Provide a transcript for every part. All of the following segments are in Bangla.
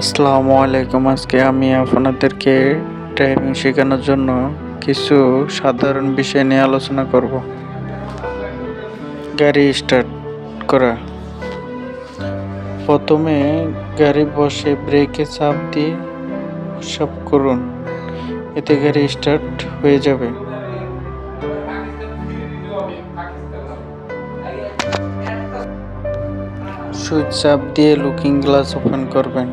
আসসালামু আলাইকুম। আজকে আমি আপনাদেরকে ড্রাইভিং শেখানোর জন্য কিছু সাধারণ বিষয় নিয়ে আলোচনা করব। গাড়ি স্টার্ট করা। প্রথমে গাড়ি বসে ব্রেকে চাপ দিয়ে সব করুন। এতে গাড়ি স্টার্ট হয়ে যাবে। সুইচ চাপ দিয়ে লুকিং গ্লাস ওপেন করবেন।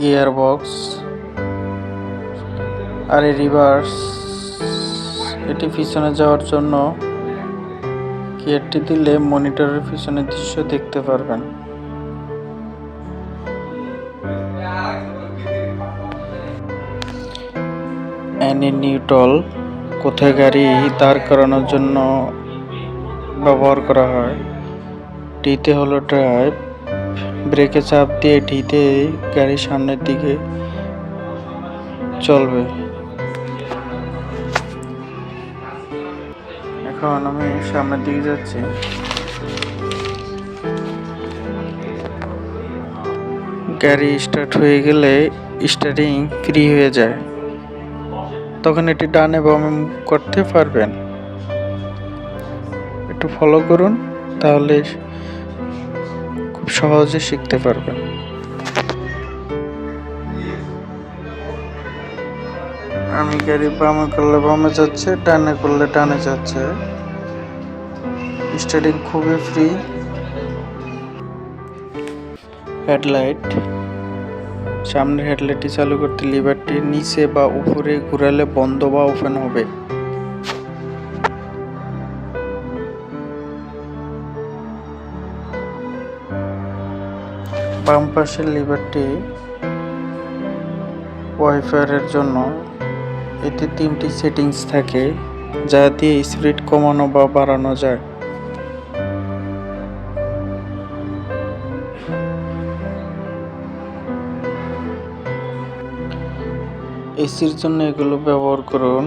গিয়ার বক্স আর রিভার্স, এটি পিছনে যাওয়ার জন্য গিয়ারটি দিলে মনিটরের পিছনের দৃশ্য দেখতে পারবেন। অ্যানি নিউটল, কোথায় গাড়ি দাঁড় করানোর জন্য ব্যবহার করা হয়? ডিতে হলো ড্রাইভ ব্রেকে চাপ দিয়ে ঢিতে গাড়ি সামনের দিকে চলবে। এখন আমি সামনের দিকে যাচ্ছি। গাড়ি স্টার্ট হয়ে গেলে স্টার্টিং ফ্রি হয়ে যায়। তখন এটি ডানে বামে করতে পারবেন। একটু ফলো করুন, তাহলে সহজে শিখতে পারবেন আমি গাড়ি বামে করলে বামে যাচ্ছে টানে করলে টানে যাচ্ছে। স্টার্টিং খুবই ফ্রি হেডলাইট সামনের হেডলাইটটি চালু করতে লিভারটি নিচে বা উপরে ঘুরালে বন্ধ বা ওপেন হবে। বাম পাশের লিভারটি ওয়াইফারের জন্য। এতে তিনটি সেটিংস থাকে, যা দিয়ে স্পিড কমানো বা বাড়ানো যায়। এসির জন্য এগুলো ব্যবহার করুন।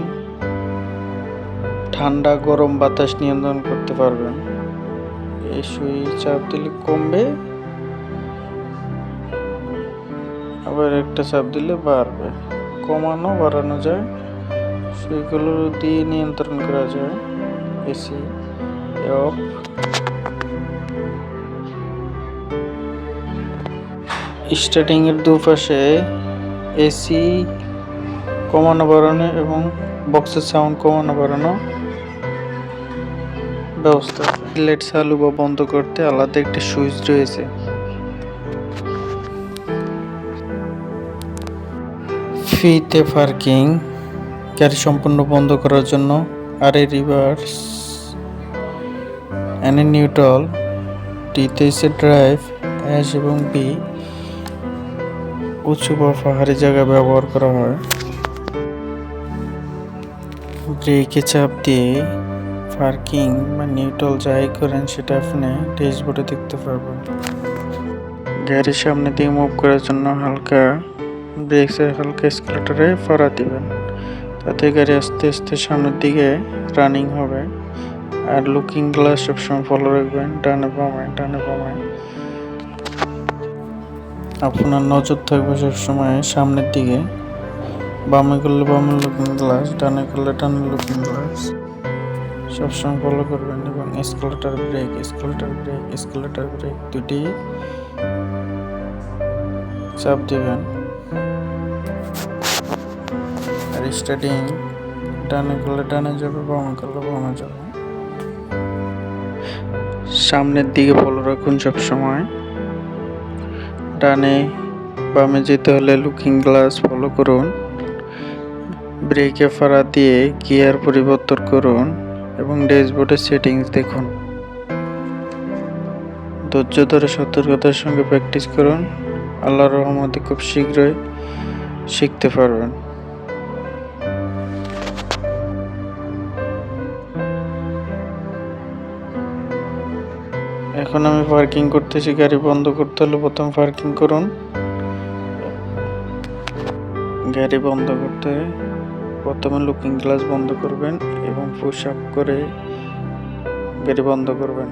ঠান্ডা, গরম বাতাস নিয়ন্ত্রণ করতে পারবেন। এই সুইচ চাপ দিলে কমবে। আবার একটা চাপ দিলে বাড়বে। কমানো, বাড়ানো যায়। সেগুলো দিয়ে নিয়ন্ত্রণ করা যায়। এসি অফ স্টার্টিং এর দুপাশে এসি কমানো, বাড়ানো এবং বক্সের সাউন্ড কমানো, বাড়ানো ব্যবস্থা। লাইট চালু বা বন্ধ করতে আলাদা একটি সুইচ রয়েছে। ফিতে পার্কিং, গাড়ি সম্পূর্ণ বন্ধ করার জন্য আর এ রিভার্স এনে নিউট্রাল ডিতে এসে ড্রাইভ অ্যাশ এবং বি উঁচু বা পাহাড়ি জায়গা ব্যবহার করা হয়। ব্রেকে চাপ দিয়ে পার্কিং বা নিউট্রাল যাই করেন সেটা আপনি ড্যাশবোর্ডে দেখতে পারবেন। গাড়ির সামনে দিয়ে মুভ করার জন্য হালকা ব্রেক্সের হালকা স্কেলেটারে ফরা দিবেন। তাতে গাড়ি আস্তে আস্তে সামনের দিকে রানিং হবে। আর লুকিং গ্লাস সবসময় ফলো রাখবেন, ডানে বামে ডানে বামে। আপনার নজর থাকবে সবসময় সামনের দিকে। বামে করলে বামে লুকিং গ্লাস ডানে করলে ডানে লুকিং গ্লাস সবসময় ফলো করবেন এবং accelerator brake accelerator brake accelerator brake দুটি চাপ দিবেন। আর স্টার্টিং ডানে করলে ডানে যাবে, বামে করলে বামে যাবে। সামনের দিকে ফলো রাখুন সব সময় ডানে বামে যেতে হলে লুকিং গ্লাস ফলো করুন। ব্রেকে ফাড়া দিয়ে গিয়ার পরিবর্তন করুন এবং ড্যাশবোর্ডের সেটিংস দেখুন। ধৈর্য ধরে সতর্কতার সঙ্গে প্র্যাকটিস করুন। আল্লাহর রহমতে খুব শীঘ্রই শিখতে পারবেন। এখন আমি পার্কিং করতেছি, গাড়ি বন্ধ করতে হলে প্রথম পার্কিং করুন। গাড়ি বন্ধ করতে প্রথমে লুকিং গ্লাস বন্ধ করবেন এবং পুশ আপ করে গাড়ি বন্ধ করবেন।